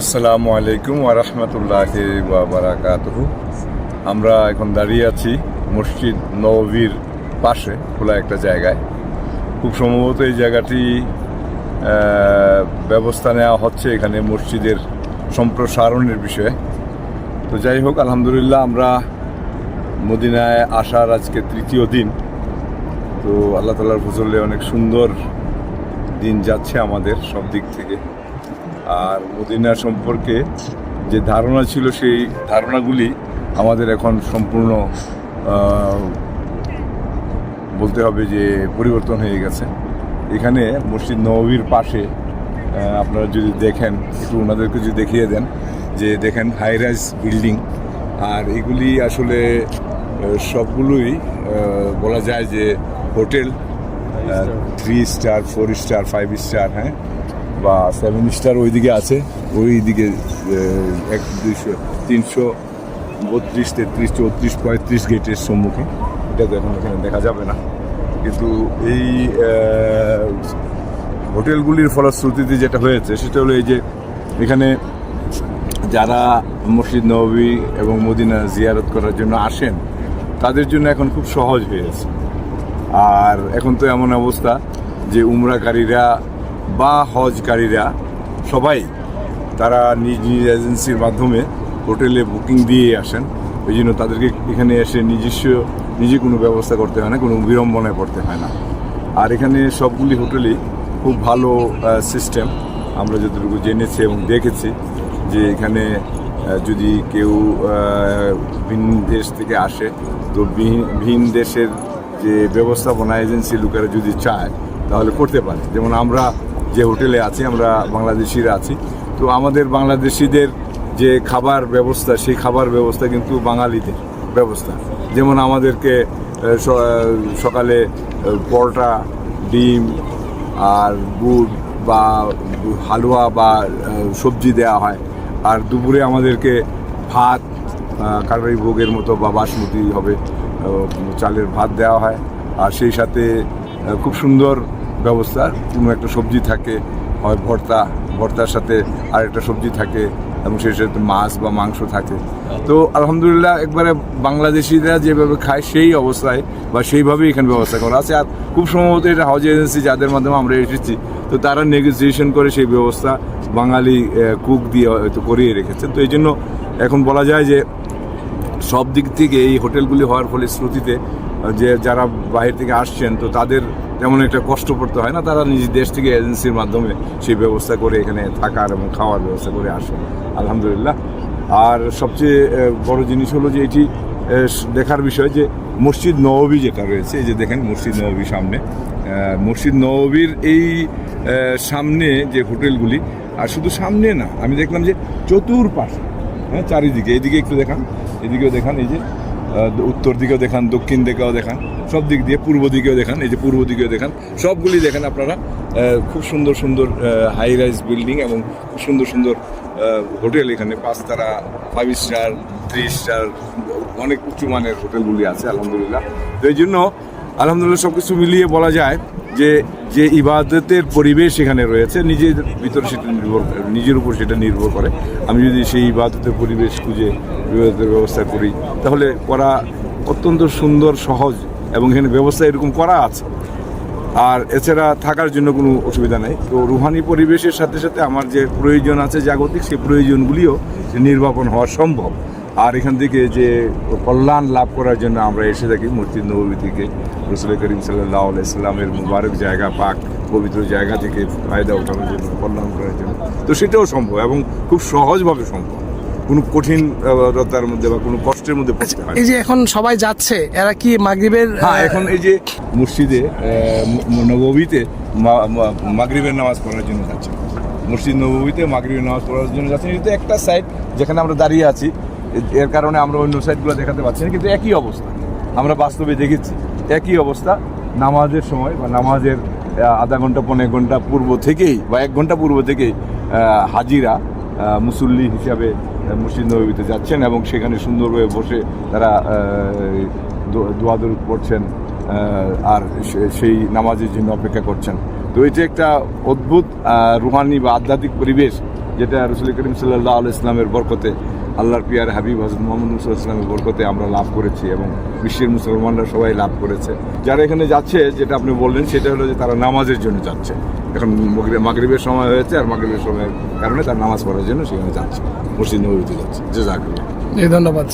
আসসালামু আলাইকুম ওরহমতুল্লাহ বারাকাতহু। আমরা এখন দাঁড়িয়ে আছি মসজিদ নববীর পাশে, খোলা একটা জায়গায়। খুব সম্ভবত এই জায়গাটি ব্যবস্থা নেওয়া হচ্ছে এখানে মসজিদের সম্প্রসারণের বিষয়ে। তো যাই হোক, আলহামদুলিল্লাহ আমরা মদিনায় আসার আজকে তৃতীয় দিন। তো আল্লাহ তালার ফজলে অনেক সুন্দর দিন যাচ্ছে আমাদের সব দিক থেকে। আর মদিনা সম্পর্কে যে ধারণা ছিল, সেই ধারণাগুলি আমাদের এখন সম্পূর্ণ বলতে হবে যে পরিবর্তন হয়ে গেছে। এখানে মসজিদ নববীর পাশে আপনারা যদি দেখেন, একটু ওনাদেরকে যদি দেখিয়ে দেন, যে দেখেন হাইরাইজ বিল্ডিং আর এগুলি আসলে সবগুলোই বলা যায় যে hotel three star four star five star হ্যাঁ? বা সেভেন স্টার ওইদিকে আছে। ওই দিকে এক, দুইশো, তিনশো, বত্রিশ, তেত্রিশ, চৌত্রিশ, পঁয়ত্রিশ গেটের সম্মুখে। এটা তো এখন এখানে দেখা যাবে না। কিন্তু এই হোটেলগুলির ফলশ্রুতিতে যেটা হয়েছে, সেটা হলো এই যে এখানে যারা মসজিদ নবী এবং মদিনা জিয়ারত করার জন্য আসেন, তাদের জন্য এখন খুব সহজ হয়েছে। আর এখন তো এমন অবস্থা যে উমরাকারীরা বা হজকারীরা সবাই তারা নিজ নিজ এজেন্সির মাধ্যমে হোটেলে বুকিং দিয়ে আসেন। ওই জন্য তাদেরকে এখানে এসে নিজস্ব, নিজে কোনো ব্যবস্থা করতে হয় না, কোনো বিড়ম্বনায় পড়তে হয় না। আর এখানে সবগুলি হোটেলই খুব ভালো সিস্টেম আমরা যতটুকু জেনেছি এবং দেখেছি যে এখানে যদি কেউ ভিন দেশ থেকে আসে, তো ভিন- দেশের যে ব্যবস্থাপনা এজেন্সি লোকেরা যদি চায়, তাহলে করতে পারে। যেমন আমরা যে হোটেলে আছি, আমরা বাংলাদেশিরা আছি। তো আমাদের বাংলাদেশিদের যে খাবার ব্যবস্থা, সেই খাবার ব্যবস্থা কিন্তু বাঙালিদের ব্যবস্থা। যেমন আমাদেরকে সকালে পরোটা, ডিম আর গুড় বা হালুয়া বা সবজি দেওয়া হয়। আর দুপুরে আমাদেরকে ভাত কাটারি ভোগের মতো বা বাসমতি হবে চালের ভাত দেওয়া হয়। আর সেই সাথে খুব সুন্দর ব্যবস্থা। কোনো একটা সবজি থাকে, হয় ভর্তা, ভর্তার সাথে আর একটা সবজি থাকে এবং সেই সাথে মাছ বা মাংস থাকে। তো আলহামদুলিল্লাহ একবারে বাংলাদেশিরা যেভাবে খায় সেই অবস্থায় বা সেইভাবেই এখানে ব্যবস্থা করা আছে। আর খুব সম্ভবত এটা হাউজ এজেন্সি যাদের মাধ্যমে আমরা এসেছি, তো তারা নেগোসিয়েশন করে সেই ব্যবস্থা বাঙালি কুক দিয়ে হয়তো করিয়ে রেখেছেন তো এই জন্য এখন বলা যায় যে সব দিক থেকে এই হোটেলগুলি হওয়ার ফলে শ্রুতিতে যে যারা বাইরে থেকে আসছেন, তো তাদের তেমন একটা কষ্ট পড়তে হয় না? তারা নিজ দেশ থেকে এজেন্সির মাধ্যমে সেই ব্যবস্থা করে এখানে থাকার এবং খাওয়ার ব্যবস্থা করে আসে আলহামদুলিল্লাহ। আর সবচেয়ে বড় জিনিস হলো যে এটি দেখার বিষয় যে মসজিদ নববী যেটা রয়েছে, এই যে দেখেন মসজিদ নববী সামনে মসজিদ নববীর এই সামনে যে হোটেলগুলি, আর শুধু সামনে না, আমি দেখলাম যে চতুর্পাশে হ্যাঁ চারিদিকে, এদিকে একটু দেখান। এদিকেও দেখান, এই যে উত্তর দিকেও দেখান, দক্ষিণ দিকেও দেখান, সব দিক দিয়ে পূর্ব দিকেও দেখান, এই যে পূর্ব দিকেও দেখান, সবগুলি দেখেন আপনারা খুব সুন্দর সুন্দর হাই রাইজ বিল্ডিং এবং খুব সুন্দর সুন্দর হোটেল এখানে পাঁচতারা ফাইভ স্টার থ্রি স্টার অনেক উঁচু মানের হোটেলগুলি আছে, আলহামদুলিল্লাহ। তো এই জন্য আলহামদুলিল্লাহ সব কিছু মিলিয়ে বলা যায় যে যে ইবাদতের পরিবেশ এখানে রয়েছে, নিজের ভিতরে সেটা নির্ভর নিজের উপর সেটা নির্ভর করে। আমি যদি সেই ইবাদতের পরিবেশ খুঁজে, ইবাদতের ব্যবস্থা করি, তাহলে করা অত্যন্ত সুন্দর, সহজ এবং এখানে ব্যবস্থা এরকম করা আছে। আর এছাড়া থাকার জন্য কোনো অসুবিধা নেই। তো রুহানি পরিবেশের সাথে সাথে আমার যে প্রয়োজন আছে জাগতিক, সেই প্রয়োজনগুলিও নির্বাপন হওয়া সম্ভব। আর এখান থেকে যে কল্যাণ লাভ করার জন্য আমরা এসে থাকি মসজিদ নবী থেকে। রসুল করিম সাল্লাহ ইসলামের মুবারক জায়গা পাক পবিত্র জায়গা থেকে ফায়দা ওঠানোর জন্য কল্যাণ করার জন্য। তো সেটাও সম্ভব এবং খুব সহজভাবে সম্ভব। কোনো কঠিনতার মধ্যে বা কোনো কষ্টের মধ্যে পড়তে হয় না। এই যে এখন সবাই যাচ্ছে এরা কি মাগরিবের হ্যাঁ এখন এই যে মসজিদে নববীতে মাগরিবের নামাজ পড়ার জন্য যাচ্ছে। মসজিদ নববীতে মাগরিবের নামাজ পড়ার জন্য যাচ্ছে। কিন্তু একটা সাইড যেখানে আমরা দাঁড়িয়ে আছি। এর কারণে আমরা অন্য সাইডগুলো দেখাতে পারছি না কিন্তু একই অবস্থা। আমরা বাস্তবে দেখেছি একই অবস্থা নামাজের সময় বা নামাজের আধা ঘণ্টা পনেরো ঘণ্টা পূর্ব থেকেই বা এক ঘণ্টা পূর্ব থেকেই হাজিরা মুসল্লি হিসাবে আহ, মসজিদ নবীতে যাচ্ছেন এবং সেখানে সুন্দরভাবে বসে তারা আহ, দো- দোয়া পড়ছেন আর সেই নামাজের জন্য অপেক্ষা করছেন। তো এটা একটা অদ্ভুত রুহানি বা আধ্যাত্মিক পরিবেশ যেটা রসুল করিম সাল্লাহ আল ইসলামের বরকতে, আল্লাহর পিয়ার হাবিব হজরত মোহাম্মদ মুসুল ইসলামের বরকতে আমরা লাভ করেছি এবং বিশ্বের মুসলমানরা সবাই লাভ করেছে। যারা এখানে যাচ্ছে, যেটা আপনি বললেন, সেটা হলো যে তারা নামাজের জন্য যাচ্ছে। এখন মাগরি- মাগরিবের সময় হয়েছে আর মাগরিবের সময়ের কারণে তার নামাজ পড়ার জন্য সেখানে যাচ্ছে, মসজিদ নবীতে যাচ্ছে। যে ধন্যবাদ।